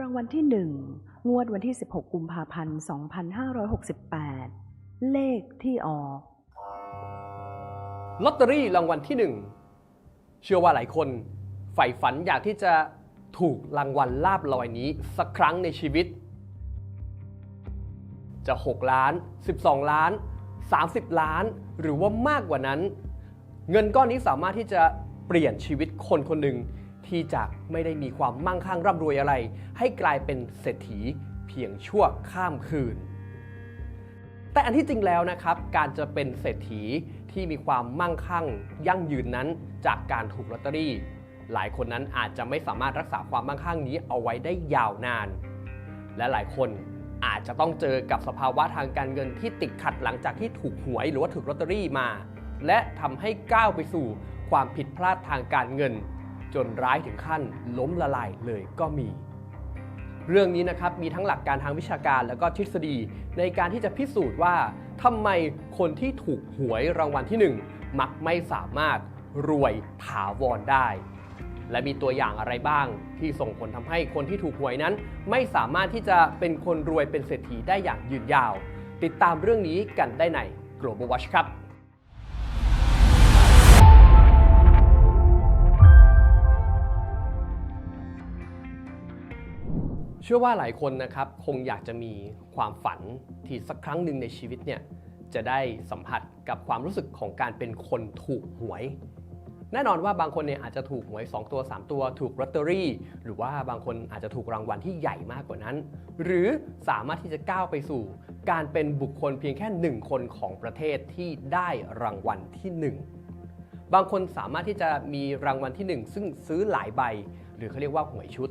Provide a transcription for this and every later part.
รางวัลที่ 1 งวดวันที่ 16 กุมภาพันธ์ 2568 เลขที่ออก ลอตเตอรี่รางวัลที่หนึ่งเชื่อว่าหลายคนใฝ่ฝันอยากที่จะถูกรางวัลลาบลอยนี้สักครั้งในชีวิต จะ 6 ล้าน 12 ล้าน 30 ล้าน หรือว่ามากกว่านั้น เงินก้อนนี้สามารถที่จะเปลี่ยนชีวิตคนคนหนึ่ง ที่จะไม่ได้มีความมั่งคั่งร่ำรวยอะไร ให้กลายเป็นเศรษฐีเพียงชั่วข้ามคืน แต่อันที่จริงแล้วนะครับ การจะเป็นเศรษฐีที่มีความมั่งคั่งยั่งยืนนั้นจากการถูกลอตเตอรี่ หลายคนนั้นอาจจะไม่สามารถรักษาความมั่งคั่งนี้เอาไว้ได้ยาวนาน และหลายคนอาจจะต้องเจอกับสภาวะทางการเงินที่ติดขัดหลังจากที่ถูกหวยหรือว่าถูกลอตเตอรี่มา และทำให้ก้าวไปสู่ความผิดพลาดทางการเงิน จนร้ายถึงขั้นล้มละลายเลยก็มี เรื่องนี้นะครับมีทั้งหลักการทางวิชาการแล้วก็ทฤษฎีในการที่จะพิสูจน์ว่าทำไมคนที่ถูกหวยรางวัลที่ 1 มักไม่สามารถรวยถาวรได้ และมีตัวอย่างอะไรบ้าง ที่ส่งผลทำให้คนที่ถูกหวยนั้น ไม่สามารถที่จะเป็นคนรวยเป็นเศรษฐีได้อย่างยืนยาว ติดตามเรื่องนี้กันได้ใน Global Watch ครับ ชื่อว่าหลายคนนะครับคงอยากจะมีความฝันที่สักครั้งหนึ่งในชีวิตเนี่ยจะได้สัมผัสกับความรู้สึกของการเป็นคนถูกหวย แน่นอนว่าบางคนเนี่ยอาจจะถูกหวย 2 ตัว 3 ตัว ถูกลอตเตอรี่ หรือว่าบางคนอาจจะถูกรางวัลที่ใหญ่มากกว่านั้น หรือสามารถที่จะก้าวไปสู่ การเป็นบุคคลเพียงแค่หนึ่งคนของประเทศที่ได้รางวัลที่หนึ่งบางคนสามารถที่จะมีรางวัลที่ 1 ซึ่งซื้อหลายใบ หรือเขาเรียกว่าหวยชุด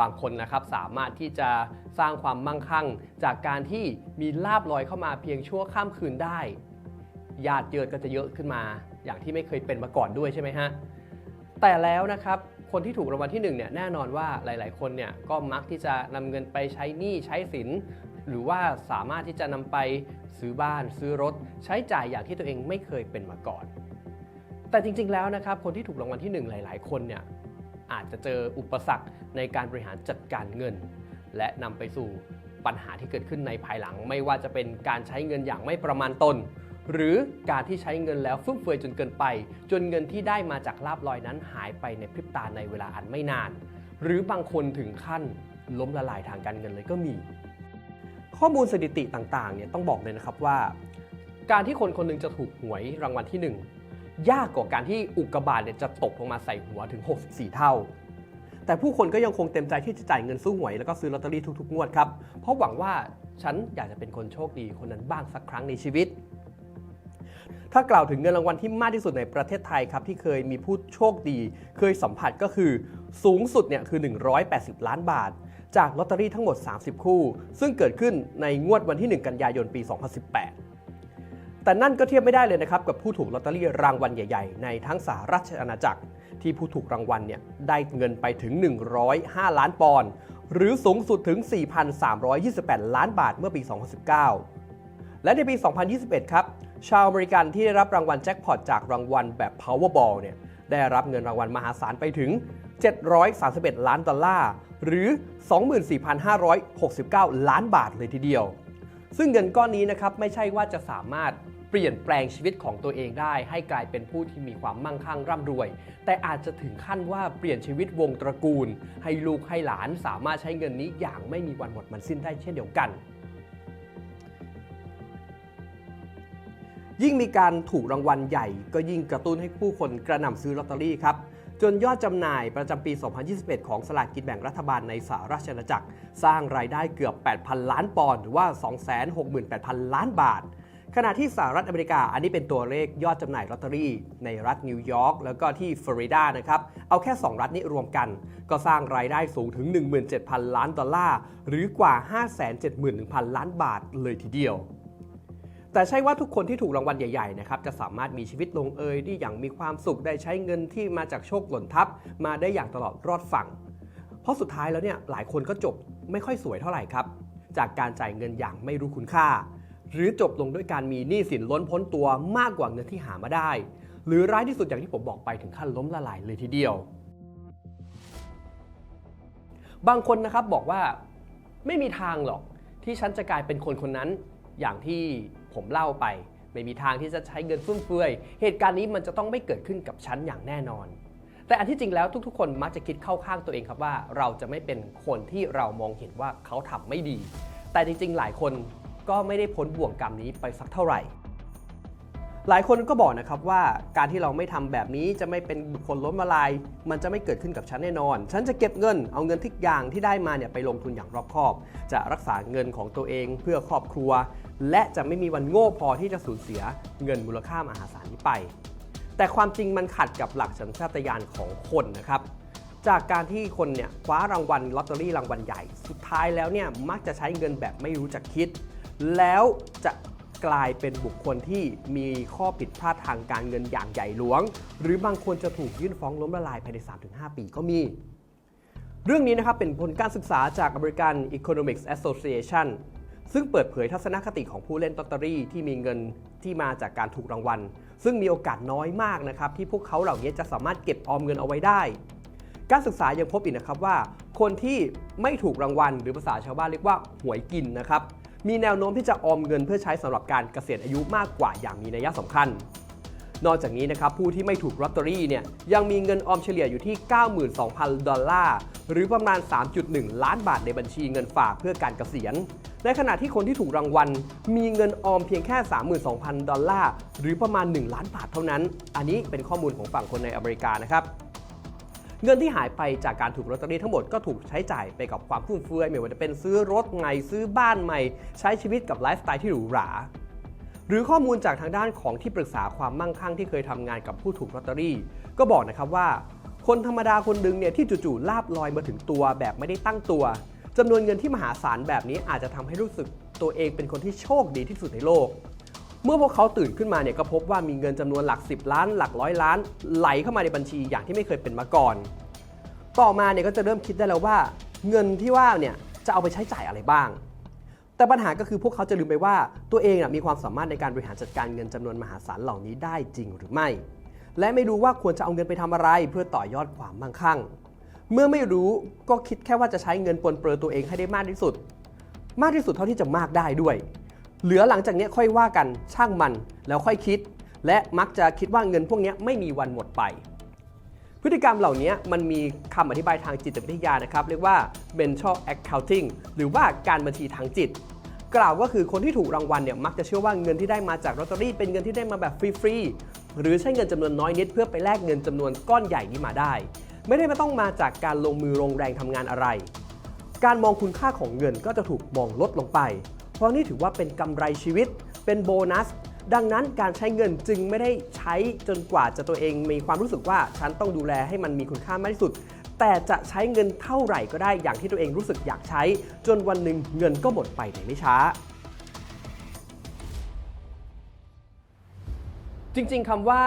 บางคนนะครับสามารถที่จะสร้างความมั่งคั่ง จากการที่มีลาบลอยเข้ามาเพียงชั่วข้ามคืนได้ญาติเยิดก็จะเยอะขึ้นมา อย่างที่ไม่เคยเป็นมาก่อนด้วยใช่ไหมฮะแต่แล้วนะครับคนที่ถูกรางวัลที่1เนี่ยแน่นอนว่าหลาย ๆ คนเนี่ยก็มักที่จะนำเงินไปใช้หนี้ใช้สิน หรือว่าสามารถที่จะนำไปซื้อบ้าน ซื้อรถ ใช้จ่ายอย่างที่ตัวเองไม่เคยเป็นมาก่อน แต่จริง ๆ แล้วนะครับคนที่ถูกรางวัลที่ 1 หลาย ๆ คนเนี่ย อาจจะเจออุปสรรคในการบริหารจัดการเงิน และนำไปสู่ปัญหาที่เกิดขึ้นในภายหลัง ไม่ว่าจะเป็นการใช้เงินอย่างไม่ประมาณตน หรือการที่ใช้เงินแล้วฟุ่มเฟือยจนเกินไป จนเงินที่ได้มาจากลาบลอยนั้นหายไปในพริบตาในเวลาอันไม่นาน หรือบางคนถึงขั้นล้มละลายทางการเงินเลยก็มี ข้อมูลสถิติต่างๆเนี่ยต้องบอกเลยนะครับว่า การที่คนคนหนึงจะถูกหวยรางวัลที่หนึ่ง ยากกว่าการที่อุกกาบาตเนี่ยจะตกลงมาใส่หัวถึง 64 เท่า แต่ผู้คนก็ยังคงเต็มใจที่จะจ่ายเงินซื้อหวยแล้วก็ซื้อลอตเตอรี่ทุกๆงวดครับ เพราะหวังว่าฉันอยากจะเป็นคนโชคดีคนนั้นบ้างสักครั้งในชีวิต ถ้ากล่าวถึงเงินรางวัลที่มากที่สุดในประเทศไทยครับที่เคยมีผู้โชคดี เคยสัมผัสก็คือสูงสุดเนี่ยคือ 180 ล้านบาท จากลอตเตอรี่ทั้งหมด 30 คู่ ซึ่งเกิดขึ้นในงวดวันที่ 1 กันยายนปี 2018 แต่นั่นก็เทียบไม่ได้เลยนะครับกับผู้ถูกลอตเตอรี่รางวัลใหญ่ ๆ ในทั้งสหราชอาณาจักร ที่ผู้ถูกรางวัลเนี่ยได้เงินไปถึง 105 ล้านปอนด์หรือสูงสุดถึง 4,328 ล้านบาทเมื่อปี 2019 และในปี 2021 ครับ ชาวอเมริกันที่ได้รับรางวัลแจ็คพอตจากรางวัลแบบ Powerball เนี่ยได้รับเงินรางวัลมหาศาลไปถึง 731 ล้านดอลลาร์ หรือ 24,569 ล้านบาทเลยทีเดียว ซึ่งเงินก้อนนี้นะครับไม่ใช่ว่าจะสามารถ เปลี่ยนแปลงชีวิตของตัวเองได้ ให้กลายเป็นผู้ที่มีความมั่งคั่งร่ำรวย แต่อาจจะถึงขั้นว่าเปลี่ยนชีวิตวงตระกูล ให้ลูกให้หลานสามารถใช้เงินนี้อย่างไม่มีวันหมดมันสิ้นได้เช่นเดียวกัน ยิ่งมีการถูกรางวัลใหญ่ ก็ยิ่งกระตุ้นให้ผู้คนกระหน่ำซื้อลอตเตอรี่ครับจนยอดจำหน่ายประจำปี 2021 ของสลากกินแบ่งรัฐบาลในสหราชอาณาจักร สร้างรายได้เกือบ 8,000 ล้านปอนด์หรือว่า 268,000 ล้านบาท ขณะที่สหรัฐอเมริกาอันนี้เป็นตัวเลขยอดจำหน่ายลอตเตอรี่ ในรัฐนิวยอร์กแล้วก็ที่ฟลอริดานะครับ เอาแค่ 2 รัฐนี้รวมกัน ก็สร้างรายได้สูงถึง 17,000 ล้านดอลลาร์ หรือกว่า 571,000 ล้านบาทเลยทีเดียว แต่ใช่ว่าทุกคนที่ถูกรางวัลใหญ่ๆนะครับจะสามารถมีชีวิตลงเอยได้อย่างมีความสุขได้ใช้เงินที่มาจากโชคหล่นทับ มาได้อย่างตลอดรอดฝั่ง เพราะสุดท้ายแล้วเนี่ยหลายคนก็จบไม่ค่อยสวยเท่าไหร่ครับจากการจ่ายเงินอย่างไม่รู้คุณค่า หรือจบลงด้วยการมีหนี้สินล้นพ้นตัวมากกว่าเงินที่หามาได้ หรือร้ายที่สุดอย่างที่ผมบอกไปถึงขั้นล้มละลายเลยทีเดียว บางคนนะครับบอกว่าไม่มีทางหรอกที่ฉันจะกลายเป็นคนคนนั้นอย่างที่ผมเล่าไป ไม่มีทางที่จะใช้เงินฟุ่มเฟือย เหตุการณ์นี้มันจะต้องไม่เกิดขึ้นกับฉันอย่างแน่นอน แต่อันที่จริงแล้วทุกๆ คนมักจะคิดเข้าข้างตัวเองครับว่า เราจะไม่เป็นคนที่เรามองเห็นว่าเขาทำไม่ดี แต่จริงๆ หลายคน ก็ไม่ได้พ้นบ่วงกรรมนี้ไปสักเท่าไหร่ หลายคนก็บอกนะครับว่าการที่เราไม่ทำแบบนี้จะไม่เป็นบุคคลล้มละลาย มันจะไม่เกิดขึ้นกับฉันแน่นอน ฉันจะเก็บเงินเอาเงินทุกอย่างที่ได้มาเนี่ยไปลงทุนอย่างรอบคอบ จะรักษาเงินของตัวเองเพื่อครอบครัว และจะไม่มีวันโง่พอที่จะสูญเสียเงินมูลค่ามหาศาลนี้ไป แต่ความจริงมันขัดกับหลักสัญชาตญาณของคนนะครับจากการที่คนเนี่ยคว้ารางวัลลอตเตอรี่รางวัลใหญ่ สุดท้ายแล้วเนี่ยมักจะใช้เงินแบบไม่รู้จักคิด แล้วจะกลายเป็นบุคคลที่มีข้อผิดพลาดทางการเงินอย่างใหญ่หลวง หรือบางคนจะถูกยื่นฟ้องล้มละลายภายใน 3-5 ปีก็มี เรื่องนี้นะครับเป็นผลการศึกษาจาก American Economics Association ซึ่งเปิดเผยทัศนคติของผู้เล่นลอตเตอรี่ที่มีเงินที่มาจากการถูกรางวัล ซึ่งมีโอกาสน้อยมากนะครับ ที่พวกเขาเหล่านี้จะสามารถเก็บออมเงินเอาไว้ได้ การศึกษายังพบอีกนะครับว่า คนที่ไม่ถูกรางวัล หรือภาษาชาวบ้านเรียกว่าหวยกินนะครับ มีแนวโน้มที่จะออมเงินเพื่อใช้สำหรับการเกษียณอายุมากกว่าอย่างมีนัยสำคัญ นอกจากนี้นะครับผู้ที่ไม่ถูกลอตเตอรี่เนี่ยยังมีเงินออมเฉลี่ยอยู่ที่ 92,000 ดอลลาร์หรือประมาณ 3.1 ล้านบาทในบัญชีเงินฝากเพื่อการเกษียณในขณะที่คนที่ถูกรางวัล มีเงินออมเพียงแค่ 32,000 ดอลลาร์หรือประมาณ 1 ล้านบาทเท่านั้น อันนี้เป็นข้อมูลของฝั่งคนในอเมริกานะครับ เงินที่หายไปจากการถูกลอตเตอรี่ทั้งหมดก็ถูกใช้จ่ายไปกับความฟุ่มเฟือยไม่ว่าจะเป็นซื้อรถใหม่ซื้อบ้านใหม่ ใช้ชีวิตกับไลฟ์สไตล์ที่หรูหราหรือข้อมูลจากทางด้านของที่ปรึกษาความมั่งคั่งที่เคยทำงานกับผู้ถูกลอตเตอรี่ ก็บอกนะครับว่า คนธรรมดาคนหนึ่งเนี่ยที่จู่ๆลาบลอยมาถึงตัวแบบไม่ได้ตั้งตัวจำนวนเงินที่มหาศาลแบบนี้อาจจะทำให้รู้สึกตัวเองเป็นคนที่โชคดีที่สุดในโลก เมื่อพวกเขาตื่นขึ้นมาเนี่ยก็พบว่ามีเงินจำนวนหลัก 10 ล้าน หลักร้อยล้าน ไหลเข้ามาในบัญชีอย่างที่ไม่เคยเป็นมาก่อน ต่อมาเนี่ยก็จะเริ่มคิดได้แล้วว่า เงินที่ว่าเนี่ยจะเอาไปใช้จ่ายอะไรบ้าง แต่ปัญหาก็คือพวกเขาจะลืมไปว่าตัวเองมีความสามารถในการบริหารจัดการเงินจำนวนมหาศาลเหล่านี้ได้จริงหรือไม่ และไม่รู้ว่าควรจะเอาเงินไปทำอะไร เพื่อต่อยอดความมั่งคั่ง เมื่อไม่รู้ก็คิดแค่ว่าจะใช้เงินปนเปลือตัวเองให้ได้มากที่สุด มากที่สุดเท่าที่จะมากได้ด้วย เหลือหลังจากนี้ค่อยว่ากันช่างมันแล้วค่อยคิด และมักจะคิดว่าเงินพวกนี้ไม่มีวันหมดไป พฤติกรรมเหล่านี้มันมีคำอธิบายทางจิตวิทยานะครับ เรียกว่า mental accounting หรือว่าการบัญชีทางจิต กล่าวก็คือคนที่ถูกรางวัลเนี่ยมักจะเชื่อว่าเงินที่ได้มาจากลอตเตอรี่เป็นเงินที่ได้มาแบบฟรีๆหรือใช้เงินจำนวนน้อยนิดเพื่อไปแลกเงินจำนวนก้อนใหญ่นี้มาได้ ไม่ได้มาต้องมาจากการลงมือลงแรงทำงานอะไร การมองคุณค่าของเงินก็จะถูกมองลดลงไป เพราะนี่ถือว่าเป็นกำไรชีวิต เป็นโบนัส ดังนั้นการใช้เงินจึงไม่ได้ใช้จนกว่าจะตัวเองมีความรู้สึกว่าฉันต้องดูแลให้มันมีคุณค่ามากที่สุด แต่จะใช้เงินเท่าไหร่ก็ได้อย่างที่ตัวเองรู้สึกอยากใช้ จนวันหนึ่งเงินก็หมดไปในไม่ช้าจริงๆคำว่า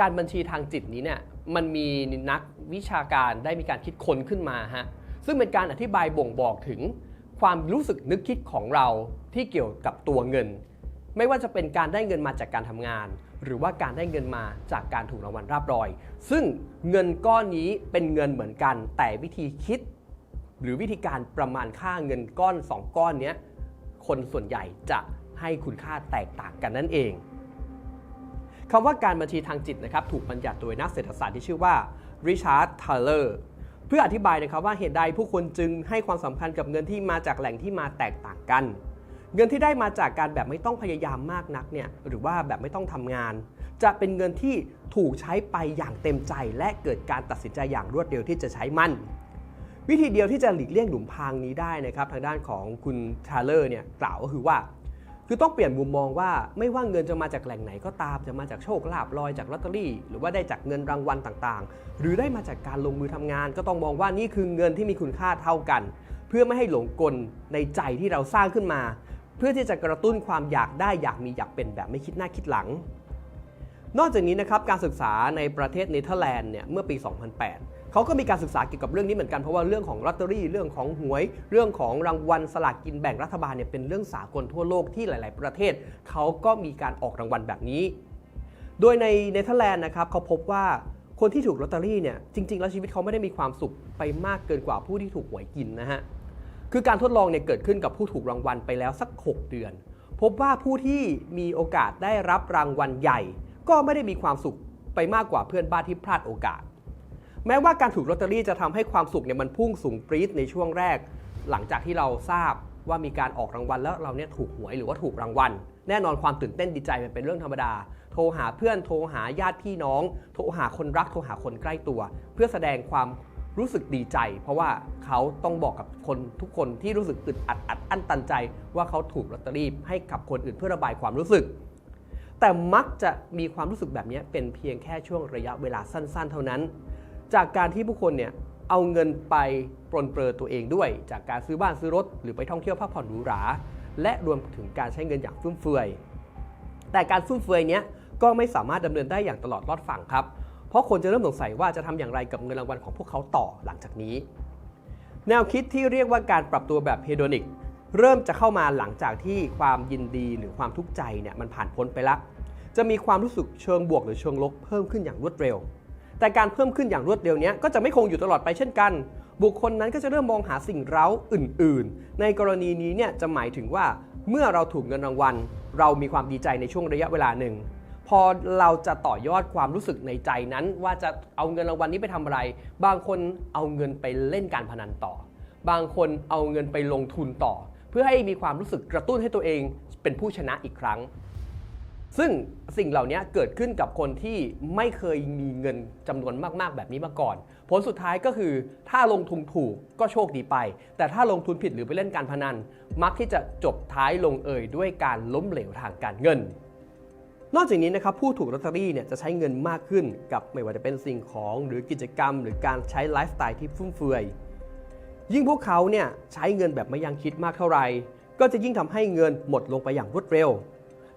การบัญชีทางจิตนี้เนี่ยมันมีนักวิชาการได้มีการคิดค้นขึ้นมาฮะซึ่งเป็นการอธิบายบ่งบอกถึง ความรู้สึกนึกคิดของเราที่เกี่ยวกับตัวเงิน ไม่ว่าจะเป็นการได้เงินมาจากการทำงาน หรือว่าการได้เงินมาจากการถูกรางวัลราบรอย ซึ่งเงินก้อนนี้เป็นเงินเหมือนกัน แต่วิธีคิด หรือวิธีการประมาณค่าเงินก้อน 2 ก้อนนี้คนส่วนใหญ่จะให้คุณค่าแตกต่างกันนั่นเองคำว่าการบัญชีทางจิตนะครับถูกบัญญัติโดยนักเศรษฐศาสตร์ที่ชื่อว่าริชาร์ดทาเลอร์ เพื่ออธิบายนะครับว่าเหตุใดผู้คนจึงให้ความสำคัญกับเงินที่มาจากแหล่งที่มาแตกต่างกัน เงินที่ได้มาจากการแบบไม่ต้องพยายามมากนักเนี่ยหรือว่าแบบไม่ต้องทำงาน จะเป็นเงินที่ถูกใช้ไปอย่างเต็มใจ และเกิดการตัดสินใจอย่างรวดเร็วที่จะใช้มัน วิธีเดียวที่จะหลีกเลี่ยงหลุมพรางนี้ได้นะครับ ทางด้านของคุณทาเลอร์เนี่ยกล่าวก็คือว่า คือต้องเปลี่ยนมุมมองว่าไม่ว่าเงินจะมาจากแหล่งไหนก็ตามจะมาจากโชคลาภลอยจากลอตเตอรี่ หรือว่าได้จากเงินรางวัลต่างๆ หรือได้มาจากการลงมือทำงาน ก็ต้องมองว่านี่คือเงินที่มีคุณค่าเท่ากัน เพื่อไม่ให้หลงกลในใจที่เราสร้างขึ้นมา เพื่อที่จะกระตุ้นความอยากได้อยากมีอยากเป็นแบบไม่คิดหน้าคิดหลัง นอกจากนี้นะครับการศึกษาในประเทศเนเธอร์แลนด์เนี่ยเมื่อปี 2008 เขาก็มีการศึกษาเกี่ยวกับเรื่องนี้เหมือนกันเพราะว่าเรื่องของลอตเตอรี่เรื่องของหวย เรื่องของรางวัลสลากกินแบ่งรัฐบาลเนี่ยเป็นเรื่องสากลทั่วโลกที่หลาย ๆ ประเทศเขาก็มีการออกรางวัลแบบนี้ โดยในเนเธอร์แลนด์นะครับเขาพบว่าคนที่ถูกลอตเตอรี่เนี่ยจริง ๆ แล้วชีวิตเขาไม่ได้มีความสุขไปมากเกินกว่าผู้ที่ถูกหวยกินนะฮะคือการทดลองเนี่ยเกิดขึ้นกับผู้ถูกรางวัลไปแล้วสัก 6 เดือน พบว่าผู้ที่มีโอกาสได้รับรางวัลใหญ่ ก็ไม่ได้มีความสุขไปมากกว่าเพื่อนบ้านที่พลาดโอกาส แม้ว่าการถูกลอตเตอรี่จะทำให้ความสุขเนี่ยมันพุ่งสูงปรี๊ดในช่วงแรก หลังจากที่เราทราบว่ามีการออกรางวัลแล้วเราเนี่ยถูกหวยหรือว่าถูกรางวัล แน่นอนความตื่นเต้นดีใจมันเป็นเรื่องธรรมดา โทรหาเพื่อนโทรหาญาติพี่น้อง โทรหาคนรักโทรหาคนใกล้ตัว เพื่อแสดงความรู้สึกดีใจ เพราะว่าเขาต้องบอกกับคนทุกคนที่รู้สึกอึดอัดอัดอั้นตันใจ ว่าเขาถูกลอตเตอรี่ให้กับคนอื่นเพื่อระบายความรู้สึก แต่มักจะมีความรู้สึกแบบนี้เป็นเพียงแค่ช่วงระยะเวลาสั้น ๆ เท่านั้น จากการที่ผู้คนเนี่ยเอาเงินไปปรนเปรอตัวเองด้วย จากการซื้อบ้านซื้อรถ หรือไปท่องเที่ยวพักผ่อนหรูหรา และรวมถึงการใช้เงินอย่างฟุ่มเฟือย แต่การฟุ่มเฟือยเนี้ยก็ไม่สามารถดำเนินได้อย่างตลอดรอดฝั่งครับ เพราะคนจะเริ่มสงสัยว่าจะทำอย่างไรกับเงินรางวัลของพวกเขาต่อหลังจากนี้ แนวคิดที่เรียกว่าการปรับตัวแบบเฮโดนิกเริ่มจะเข้ามาหลังจากที่ความยินดีหรือความทุกข์ใจเนี่ยมันผ่านพ้นไปแล้วจะมีความรู้สึกเชิงบวกหรือเชิงลบเพิ่มขึ้นอย่างรวดเร็ว แต่การเพิ่มขึ้นอย่างรวดเร็วนี้ก็จะไม่คงอยู่ตลอดไปเช่นกัน บุคคลนั้นก็จะเริ่มมองหาสิ่งเร้าอื่น ๆ ในกรณีนี้เนี่ยจะหมายถึงว่าเมื่อเราถูกเงินรางวัล เรามีความดีใจในช่วงระยะเวลาหนึ่ง พอเราจะต่อยอดความรู้สึกในใจนั้น ว่าจะเอาเงินรางวัลนี้ไปทำอะไร บางคนเอาเงินไปเล่นการพนันต่อ บางคนเอาเงินไปลงทุนต่อ เพื่อให้มีความรู้สึกกระตุ้นให้ตัวเองเป็นผู้ชนะอีกครั้ง ซึ่งสิ่งเหล่านี้เกิดขึ้นกับคนที่ไม่เคยมีเงินจำนวนมาก ๆ แบบนี้มาก่อน ผลสุดท้ายก็คือถ้าลงทุนถูกก็โชคดีไป แต่ถ้าลงทุนผิดหรือไปเล่นการพนัน มักที่จะจบท้ายลงเอยด้วยการล้มเหลวทางการเงิน นอกจากนี้นะครับผู้ถูกลอตเตอรี่เนี่ยจะใช้เงินมากขึ้นกับไม่ว่าจะเป็นสิ่งของหรือกิจกรรม หรือการใช้ไลฟ์สไตล์ที่ฟุ่มเฟือยยิ่งพวกเขาเนี่ยใช้เงินแบบไม่ยังคิดมากเท่าไหร่ก็จะยิ่งทำให้เงินหมดลงไปอย่างรวดเร็ว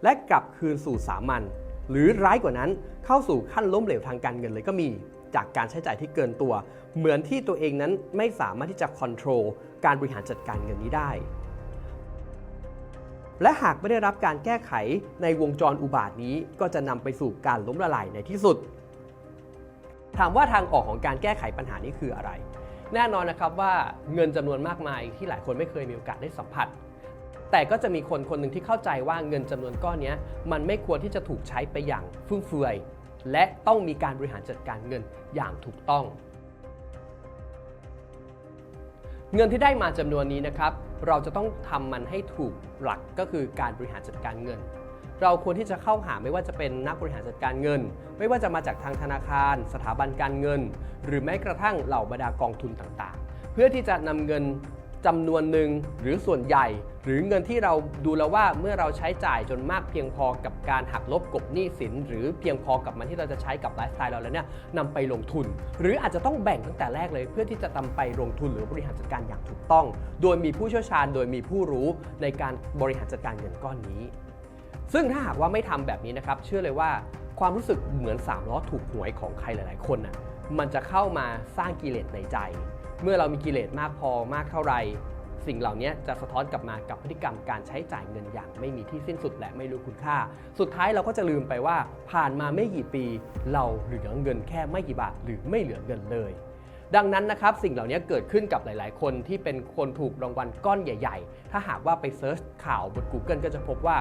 และกลับคืนสู่สามัญหรือร้ายกว่านั้นเข้าสู่ขั้นล้มเหลวทางการเงินเลยก็มี จากการใช้จ่ายที่เกินตัว เหมือนที่ตัวเองนั้นไม่สามารถที่จะควบคุมการบริหารจัดการเงินนี้ได้ และหากไม่ได้รับการแก้ไขในวงจรอุบาทนี้ก็จะนำไปสู่การล้มละลายในที่สุด ถามว่าทางออกของการแก้ไขปัญหานี้คืออะไร แน่นอนนะครับว่าเงินจำนวนมากมายที่หลายคนไม่เคยมีโอกาสได้สัมผัส แต่ก็จะมีคนคนหนึ่งที่เข้าใจว่าเงินจำนวนก้อนนี้มันไม่ควรที่จะถูกใช้ไปอย่างฟุ่มเฟือย และต้องมีการบริหารจัดการเงินอย่างถูกต้อง เงินที่ได้มาจำนวนนี้นะครับ เราจะต้องทำมันให้ถูกหลักก็คือการบริหารจัดการเงิน เราควรที่จะเข้าหาไม่ว่าจะเป็นนักบริหารจัดการเงิน ไม่ว่าจะมาจากทางธนาคาร สถาบันการเงิน หรือแม้กระทั่งเหล่าบรรดากองทุนต่างๆ เพื่อที่จะนำเงิน จำนวนหนึ่งหรือส่วนใหญ่ หรือเงินที่เราดูแล้วว่าเมื่อเราใช้จ่ายจนมากเพียงพอกับการหักลบกบหนี้สิน หรือเพียงพอกับมันที่เราจะใช้กับไลฟ์สไตล์เราแล้วเนี่ยนำไปลงทุน หรืออาจจะต้องแบ่งตั้งแต่แรกเลย เพื่อที่จะนำไปลงทุนหรือบริหารจัดการอย่างถูกต้อง โดยมีผู้เชี่ยวชาญโดยมีผู้รู้ในการบริหารจัดการเงินก้อนนี้ ซึ่งถ้าหากว่าไม่ทำแบบนี้นะครับเชื่อเลยว่าความรู้สึกเหมือน3ล้อถูกหวยของใครหลาย ๆ คนน่ะ มันจะเข้ามาสร้างกิเลสในใจ เมื่อเรามีกิเลสมากพอมากเท่าไหร่สิ่งเหล่านี้จะสะท้อนกลับมากับพฤติกรรมการใช้จ่ายเงินอย่างไม่มีที่สิ้นสุดและไม่รู้คุณค่า สุดท้ายเราก็จะลืมไปว่า ผ่านมาไม่กี่ปี เราเหลือเงินแค่ไม่กี่บาทหรือไม่เหลือเงินเลย ดังนั้นนะครับสิ่งเหล่านี้เกิดขึ้นกับหลาย ๆ คนที่เป็นคนถูกรางวัลก้อนใหญ่ ๆ ถ้าหากว่าไปเซิร์ชข่าวบน Google ก็จะพบว่า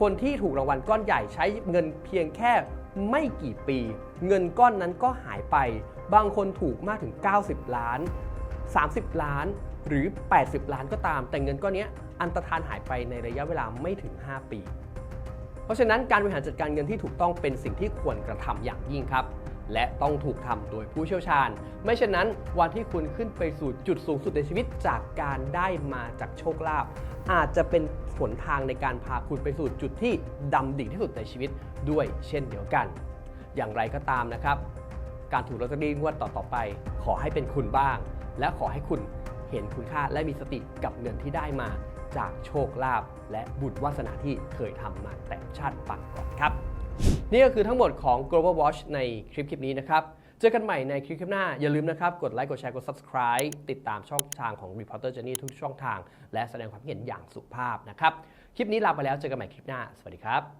คนที่ถูกรางวัลก้อนใหญ่ใช้เงินเพียงแค่ไม่กี่ปี เงินก้อนนั้นก็หายไป บางคนถูกมากถึง 90 ล้าน 30 ล้านหรือ 80 ล้านก็ตาม แต่เงินก้อนนี้อันตรธานหายไปในระยะเวลาไม่ถึง 5 ปี เพราะฉะนั้นการบริหารจัดการเงินที่ถูกต้องเป็นสิ่งที่ควรกระทำอย่างยิ่งครับ และต้องถูกทำโดยผู้เชี่ยวชาญ ไม่เช่นนั้นวันที่คุณขึ้นไปสู่จุดสูงสุดในชีวิตจากการได้มาจากโชคลาภอาจจะเป็นหนทางในการพาคุณไปสู่จุดที่ดำดิ่งที่สุดในชีวิตด้วยเช่นเดียวกัน อย่างไรก็ตามนะครับ การถูกลอตเตอรี่งวดต่อๆไป ขอให้เป็นคุณบ้าง และขอให้คุณเห็นคุณค่าและมีสติกับเงินที่ได้มาจากโชคลาภและบุญวาสนาที่เคยทำมาแต่ชาติปังก่อนครับ นี่ก็คือทั้งหมดของ Global Watch ในคลิปคลิปนี้นะครับ เจอกันใหม่ในคลิปคลิปหน้า อย่าลืมนะครับ กดไลค์ กดแชร์ กด subscribe ติดตามช่องทางของ Reporter Journey ทุกช่องทาง และแสดงความคิดเห็นอย่างสุภาพนะครับ คลิปนี้ลาไปแล้ว เจอกันใหม่คลิปหน้า สวัสดีครับ